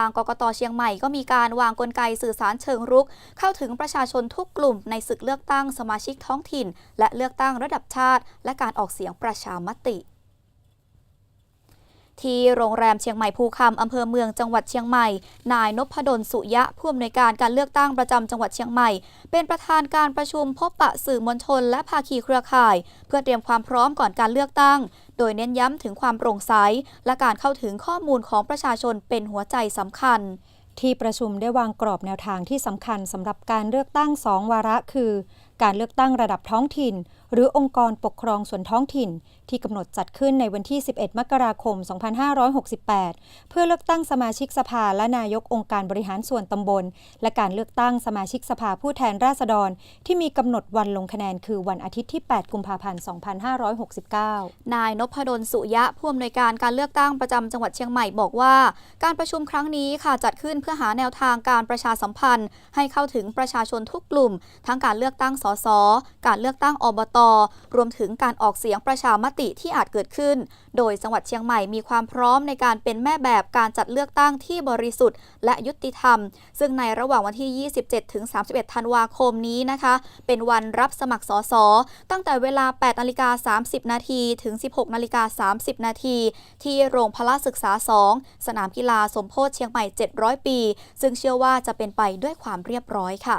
ทางกกตเชียงใหม่ก็มีการวางกลไกสื่อสารเชิงรุก เข้าถึงประชาชนทุกกลุ่มในศึกเลือกตั้งสมาชิกท้องถิ่น และเลือกตั้งระดับชาติ และการออกเสียงประชามติ ที่โรงแรมเชียงใหม่ภูคำอำเภอเมืองจังหวัดเชียงใหม่ นายนพดลสุยะผู้อำนวยการการเลือกตั้งประจำจังหวัดเชียงใหม่ เป็นประธานการประชุมพบปะสื่อมวลชน และภาคีเครือข่าย เพื่อเตรียมความพร้อมก่อนการเลือกตั้ง โดยเน้นย้ำถึงความโปร่งใส และการเข้าถึงข้อมูลของประชาชนเป็นหัวใจสำคัญที่ประชุมได้วางกรอบแนวทางที่สำคัญสำหรับการเลือกตั้ง2วาระคือการเลือกตั้งระดับท้องถิ่น หรือองค์กรปกครองส่วนท้องถิ่น ที่กำหนดจัดขึ้นในวันที่ 11 มกราคม 2568 เพื่อเลือกตั้งสมาชิกสภาและนายกองค์การบริหารส่วนตำบล และการเลือกตั้งสมาชิกสภาผู้แทนราษฎร ที่มีกำหนดวันลงคะแนนคือวันอาทิตย์ที่ 8 กุมภาพันธ์ 2569 นายนพดลสุยะผู้อำนวยการการเลือกตั้งประจำจังหวัดเชียงใหม่บอกว่า การประชุมครั้งนี้ค่ะจัดขึ้นเพื่อหาแนวทางการประชาสัมพันธ์ ให้เข้าถึงประชาชนทุกกลุ่ม ทั้งการเลือกตั้งสส การเลือกตั้งอบต รวมถึงการออกเสียงประชามติที่อาจเกิดขึ้น โดยจังหวัดเชียงใหม่มีความพร้อมในการเป็นแม่แบบการจัดเลือกตั้งที่บริสุทธิ์ และยุติธรรม ซึ่งในระหว่างวันที่ 27 ถึง 31 ธันวาคมนี้นะคะ เป็นวันรับสมัครสส ตั้งแต่เวลา 8นาฬิกา30 นาทีถึง 16นาฬิกา30 นาทีที่โรงพละศึกษา 2 สนามกีฬาสมโพธิเชียงใหม่ 700 ปี ซึ่งเชื่อว่าจะเป็นไปด้วยความเรียบร้อยค่ะ